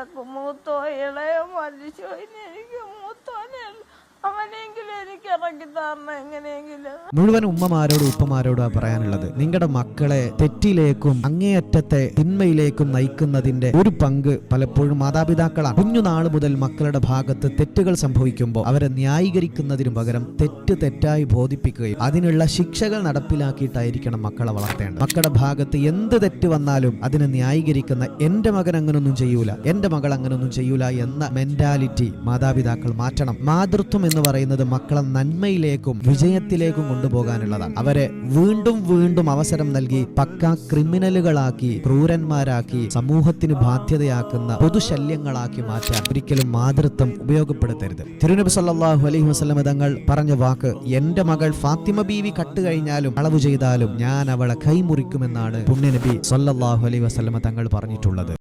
എന്റെ മൂത്തോ ഇളയോ മരിച്ചോ മുഴുവൻ ഉമ്മമാരോടും ഉപ്പമാരോടും പറയാനുള്ളത്. നിങ്ങളുടെ മക്കളെ തെറ്റിലേക്കും അങ്ങേയറ്റത്തെ തിന്മയിലേക്കും നയിക്കുന്നതിന്റെ ഒരു പങ്ക് പലപ്പോഴും മാതാപിതാക്കളാണ്. കുഞ്ഞുനാൾ മുതൽ മക്കളുടെ ഭാഗത്ത് തെറ്റുകൾ സംഭവിക്കുമ്പോൾ അവരെ ന്യായീകരിക്കുന്നതിനു പകരം തെറ്റ് തെറ്റായി ബോധിപ്പിക്കുകയും അതിനുള്ള ശിക്ഷകൾ നടപ്പിലാക്കിയിട്ടായിരിക്കണം മക്കളെ വളർത്തേണ്ടത്. മക്കളുടെ ഭാഗത്ത് എന്ത് തെറ്റ് വന്നാലും അതിനെ ന്യായീകരിക്കുന്ന എന്റെ മകൻ അങ്ങനൊന്നും ചെയ്യൂല എന്റെ മകൾ അങ്ങനൊന്നും ചെയ്യൂല എന്ന മെന്റാലിറ്റി മാതാപിതാക്കൾ മാറ്റണം. മാതൃത്വം എന്ന് പറയുന്നത് മക്കളെ നന്മയിലേക്കും വിജയത്തിലേക്കും കൊണ്ടുപോകാനുള്ളതാണ് അവരെ വീണ്ടും വീണ്ടും അവസരം നൽകി പക്ക ക്രിമിനലുകളാക്കി ക്രൂരന്മാരാക്കി സമൂഹത്തിന് ബാധ്യതയാക്കുന്ന പൊതുശല്യങ്ങളാക്കി മാറ്റാൻ ഒരിക്കലും മാതൃത്വം ഉപയോഗപ്പെടുത്തരുത്. തിരുനബി സല്ലാഹു അലൈഹി വസ്ലം തങ്ങൾ പറഞ്ഞ വാക്ക് എന്റെ മകൾ ഫാത്തിമ ബീവി കട്ട് കഴിഞ്ഞാലും അളവ് ചെയ്താലും ഞാൻ അവളെ കൈമുറിക്കുമെന്നാണ് പുണ്യനബി സല്ലാഹു അലൈഹി വസ്ലമ തങ്ങൾ പറഞ്ഞിട്ടുള്ളത്.